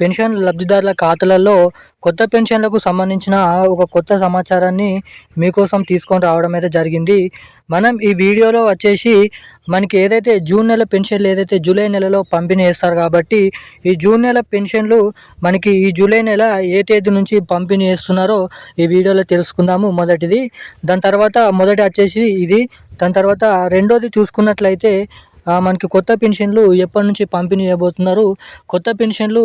Pension లబ్ధిదారుల ఖాతాలలో కొత్త పెన్షన్లకు సంబంధించిన ఒక కొత్త సమాచారాన్ని మీకోసం తీసుకొని రావడం అయితే జరిగింది. మనం ఈ వీడియోలో వచ్చేసి మనకి ఏదైతే జూన్ నెల పెన్షన్లు ఏదైతే జూలై నెలలో పంపిణీ చేస్తారు కాబట్టి ఈ జూన్ నెల పెన్షన్లు మనకి ఈ జూలై నెల ఏ తేదీ నుంచి పంపిణీ చేస్తున్నారో ఈ వీడియోలో తెలుసుకుందాము మొదటిది. దాని తర్వాత మొదటి వచ్చేసి ఇది. దాని తర్వాత రెండోది చూసుకున్నట్లయితే మనకి కొత్త పెన్షన్లు ఎప్పటి నుంచి పంపిణీ చేయబోతున్నారు? కొత్త పెన్షన్లు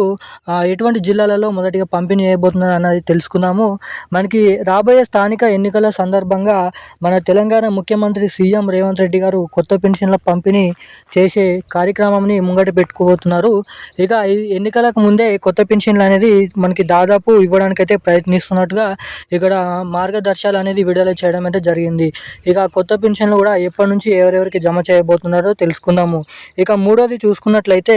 ఎటువంటి జిల్లాలలో మొదటిగా పంపిణీ చేయబోతున్నారు అన్నది తెలుసుకుందాము. మనకి రాబోయే స్థానిక ఎన్నికల సందర్భంగా మన తెలంగాణ ముఖ్యమంత్రి సీఎం రేవంత్ రెడ్డి గారు కొత్త పెన్షన్ల పంపిణీ చేసే కార్యక్రమంని ముంగట పెట్టుకోబోతున్నారు. ఇక ఈ ఎన్నికలకు ముందే కొత్త పెన్షన్లు అనేది మనకి దాదాపు ఇవ్వడానికైతే ప్రయత్నిస్తున్నట్టుగా ఇక్కడ మార్గదర్శకాలు అనేది విడుదల చేయడం అయితే జరిగింది. ఇక కొత్త పెన్షన్లు కూడా ఎప్పటి నుంచి ఎవరెవరికి జమ చేయబోతున్నారో తెలుసుకుందాము ఇక మూడోది చూసుకున్నట్లయితే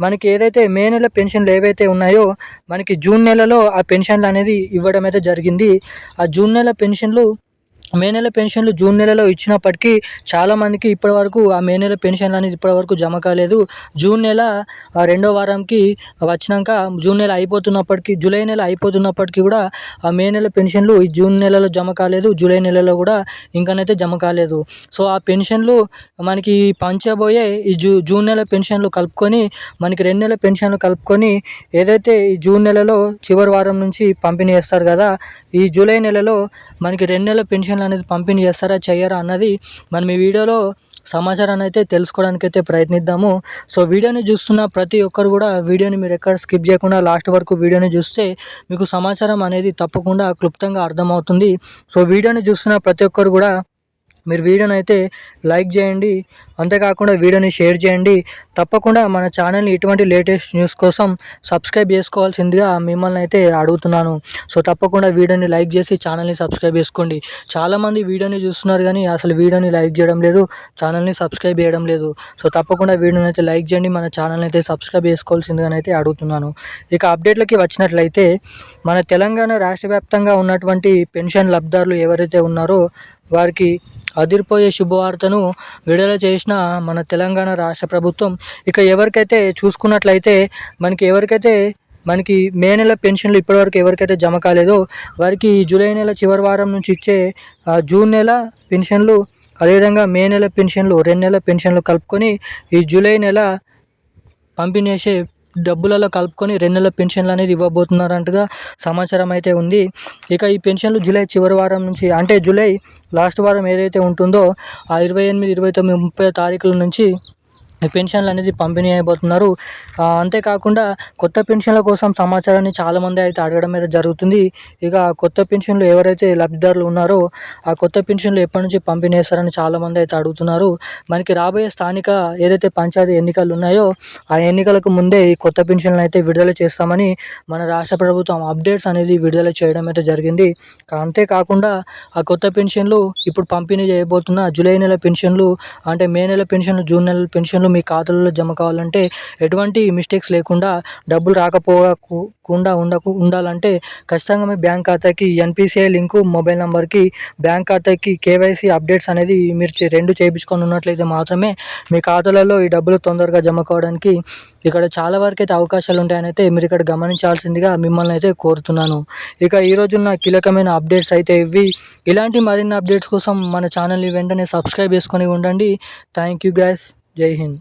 మనకి ఏదైతే మే నెల పెన్షన్లు ఏవైతే ఉన్నాయో మనకి జూన్ నెలలో ఆ పెన్షన్లు అనేది ఇవ్వడం అయితే జరిగింది. ఆ జూన్ నెల పెన్షన్లు మే నెల పెన్షన్లు జూన్ నెలలో ఇచ్చినప్పటికీ చాలామందికి ఇప్పటివరకు ఆ మే నెల పెన్షన్లు అనేది ఇప్పటివరకు జమ కాలేదు. జూన్ నెల రెండో వారంకి వచ్చినాక జూన్ నెల అయిపోతున్నప్పటికీ జూలై నెల అయిపోతున్నప్పటికీ కూడా ఆ మే నెల పెన్షన్లు ఈ జూన్ నెలలో జమ కాలేదు జూలై నెలలో కూడా ఇంకానైతే జమ కాలేదు. సో ఆ పెన్షన్లు మనకి పంచబోయే ఈ జూ జూన్ నెల పెన్షన్లు కలుపుకొని మనకి రెండు నెలల పెన్షన్లు కలుపుకొని ఏదైతే ఈ జూన్ నెలలో చివరి వారం నుంచి పంపిణీ చేస్తారు కదా ఈ జూలై నెలలో మనకి రెండు నెలల పెన్షన్లు అనేది పంపిణీ చేస్తారా చేయరా అన్నది మనం ఈ వీడియోలో సమాచారాన్ని అయితే తెలుసుకోవడానికి అయితే ప్రయత్నిద్దాము. సో వీడియోని చూస్తున్న ప్రతి ఒక్కరు కూడా వీడియోని మీరు ఎక్కడ స్కిప్ చేయకుండా లాస్ట్ వరకు వీడియోని చూస్తే మీకు సమాచారం అనేది తప్పకుండా క్లుప్తంగా అర్థమవుతుంది. సో వీడియోని చూస్తున్న ప్రతి ఒక్కరు కూడా మీరు వీడియోని అయితే లైక్ చేయండి. అంతేకాకుండా వీడియోని షేర్ చేయండి. తప్పకుండా మన ఛానల్ని ఇటువంటి లేటెస్ట్ న్యూస్ కోసం సబ్స్క్రైబ్ చేసుకోవాల్సిందిగా మిమ్మల్ని అయితే అడుగుతున్నాను. సో తప్పకుండా వీడియోని లైక్ చేసి ఛానల్ని సబ్స్క్రైబ్ చేసుకోండి. చాలామంది వీడియోని చూస్తున్నారు కానీ అసలు వీడియోని లైక్ చేయడం లేదు ఛానల్ని సబ్స్క్రైబ్ చేయడం లేదు. సో తప్పకుండా వీడియోని అయితే లైక్ చేయండి. మన ఛానల్ని అయితే సబ్స్క్రైబ్ చేసుకోవాల్సిందిగా అయితే అడుగుతున్నాను. ఇక అప్డేట్లకి వచ్చినట్లయితే మన తెలంగాణ రాష్ట్ర వ్యాప్తంగా ఉన్నటువంటి పెన్షన్ లబ్ధారులు ఎవరైతే ఉన్నారో వారికి అదిరిపోయే శుభవార్తను విడుదల చేసిన మన తెలంగాణ రాష్ట్ర ప్రభుత్వం. ఇక ఎవరికైతే చూసుకున్నట్లయితే మనకి ఎవరికైతే మనకి మే నెల పెన్షన్లు ఇప్పటివరకు ఎవరికైతే జమ కాలేదో వారికి ఈ జూలై నెల చివరి వారం నుంచి ఇచ్చే ఆ, జూన్ నెల పెన్షన్లు అదేవిధంగా మే నెల పెన్షన్లు రెండు నెలల పెన్షన్లు కలుపుకొని ఈ జూలై నెల పంపిణీ చేసే డబ్బులలో కలుపుకొని రెండు నెలల పెన్షన్లు అనేది ఇవ్వబోతున్నారంటగా సమాచారం అయితే ఉంది. ఇక ఈ పెన్షన్లు జూలై చివరి వారం నుంచి అంటే జూలై లాస్ట్ వారం ఏదైతే ఉంటుందో ఆ ఇరవై ఎనిమిది ఇరవై తొమ్మిది ముప్పై తారీఖుల నుంచి పెన్షన్లు అనేది పంపిణీ అయిపోతున్నారు. అంతేకాకుండా కొత్త పెన్షన్ల కోసం సమాచారాన్ని చాలామంది అయితే అడగడం అయితే జరుగుతుంది. ఇక కొత్త పెన్షన్లు ఎవరైతే లబ్ధిదారులు ఉన్నారో ఆ కొత్త పెన్షన్లు ఎప్పటి నుంచి పంపిణీ చేస్తారని చాలామంది అయితే అడుగుతున్నారు. మనకి రాబోయే స్థానిక ఏదైతే పంచాయతీ ఎన్నికలు ఉన్నాయో ఆ ఎన్నికలకు ముందే ఈ కొత్త పెన్షన్లు అయితే విడుదల చేస్తామని మన రాష్ట్ర ప్రభుత్వం అప్డేట్స్ అనేది విడుదల చేయడం అయితే జరిగింది. అంతేకాకుండా ఆ కొత్త పెన్షన్లు ఇప్పుడు పంపిణీ చేయబోతున్న జూలై నెల పెన్షన్లు అంటే మే నెల పెన్షన్లు జూన్ నెల పెన్షన్లు మీ ఖాతాలలో జమ కావాలంటే ఎటువంటి మిస్టేక్స్ లేకుండా డబ్బులు రాకపోకుండా ఉండకు ఉండాలంటే ఖచ్చితంగా మీ బ్యాంక్ ఖాతాకి ఎన్పిసిఐ లింకు మొబైల్ నెంబర్కి బ్యాంక్ ఖాతాకి కేవైసీ అప్డేట్స్ అనేది మీరు చే- రెండు చేయించుకొని ఉన్నట్లయితే మాత్రమే మీ ఖాతాలలో ఈ డబ్బులు తొందరగా జమ కావడానికి ఇక్కడ చాలా వరకు అయితే అవకాశాలు ఉంటాయని అయితే మీరు ఇక్కడ గమనించాల్సిందిగా మిమ్మల్ని అయితే కోరుతున్నాను. ఇక ఈరోజు ఉన్న కీలకమైన అప్డేట్స్ అయితే ఇవి. ఇలాంటి మరిన్ని అప్డేట్స్ కోసం మన ఛానల్ని వెంటనే సబ్స్క్రైబ్ చేసుకొని ఉండండి. Thank you guys. జై హింద్